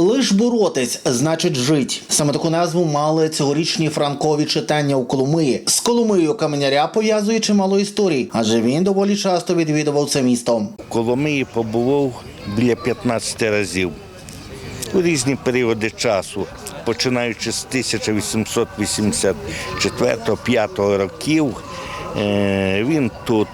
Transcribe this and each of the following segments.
Лиш боротись значить жить. Саме таку назву мали цьогорічні франкові читання у Коломиї. З Коломиєю каменяря пов'язує чимало історій, адже він доволі часто відвідував це місто. Коломиї побував біля 15 разів у різні періоди часу, починаючи з 1884-5 років. е, Він тут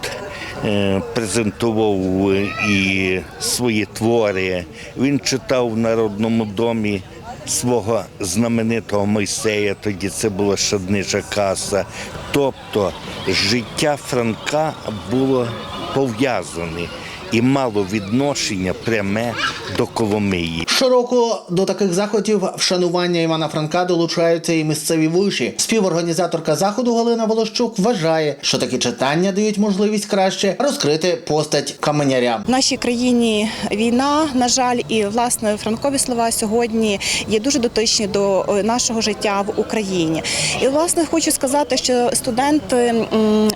презентував і свої твори. Він читав в Народному домі свого знаменитого Мойсея, тоді це була Шаднича каса. Тобто життя Франка було пов'язане і мало відношення пряме до Коломиї. Щороку до таких заходів вшанування Івана Франка долучаються і місцеві виші. Співорганізаторка заходу Галина Волощук вважає, що такі читання дають можливість краще розкрити постать каменяря. В нашій країні війна, на жаль, і власне франкові слова сьогодні є дуже дотичні до е, нашого життя в Україні. І власне хочу сказати, що студенти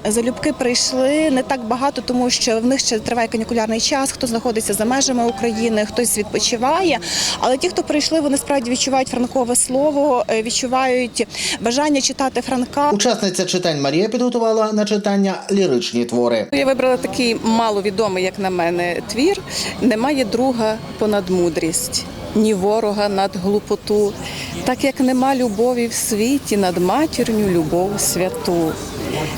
залюбки прийшли не так багато, тому що в них ще триває канікулярний час. Хто знаходиться за межами України, хтось відпочиває. Але ті, хто прийшли, вони справді відчувають франкове слово, е, відчувають бажання читати Франка. Учасниця читань Марія підготувала на читання ліричні твори. Я вибрала такий маловідомий, як на мене, твір. Немає друга понад мудрість, ні ворога над глупоту, так як нема любові в світі над матірню любов святу.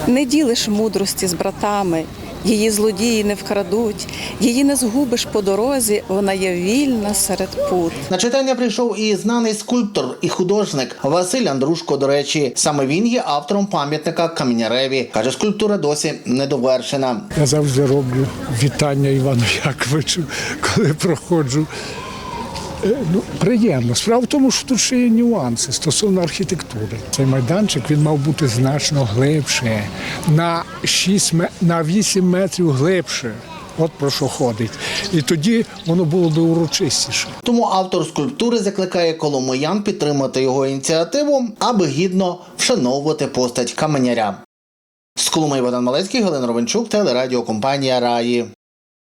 Не ділиш мудрості з братами, її злодії не вкрадуть, її не згубиш по дорозі, вона є вільна серед пут. На читання прийшов і знаний скульптор і художник Василь Андрушко. До речі, саме він є автором пам'ятника Каміняреві. каже, скульптура досі не довершена. Я завжди роблю вітання Івану Яковичу, коли проходжу. Е, Ну, приємно. Справа в тому, що тут ще є нюанси стосовно архітектури. Цей майданчик він мав бути значно глибше, на 6, ме- на 8 метрів глибше. От про що ходить. І тоді воно було би урочистіше. Тому автор скульптури закликає коломиян підтримати його ініціативу, аби гідно вшановувати постать каменяря. З Коломиї Богдан Малецький, Галина Ровенчук, телерадіокомпанія Раї.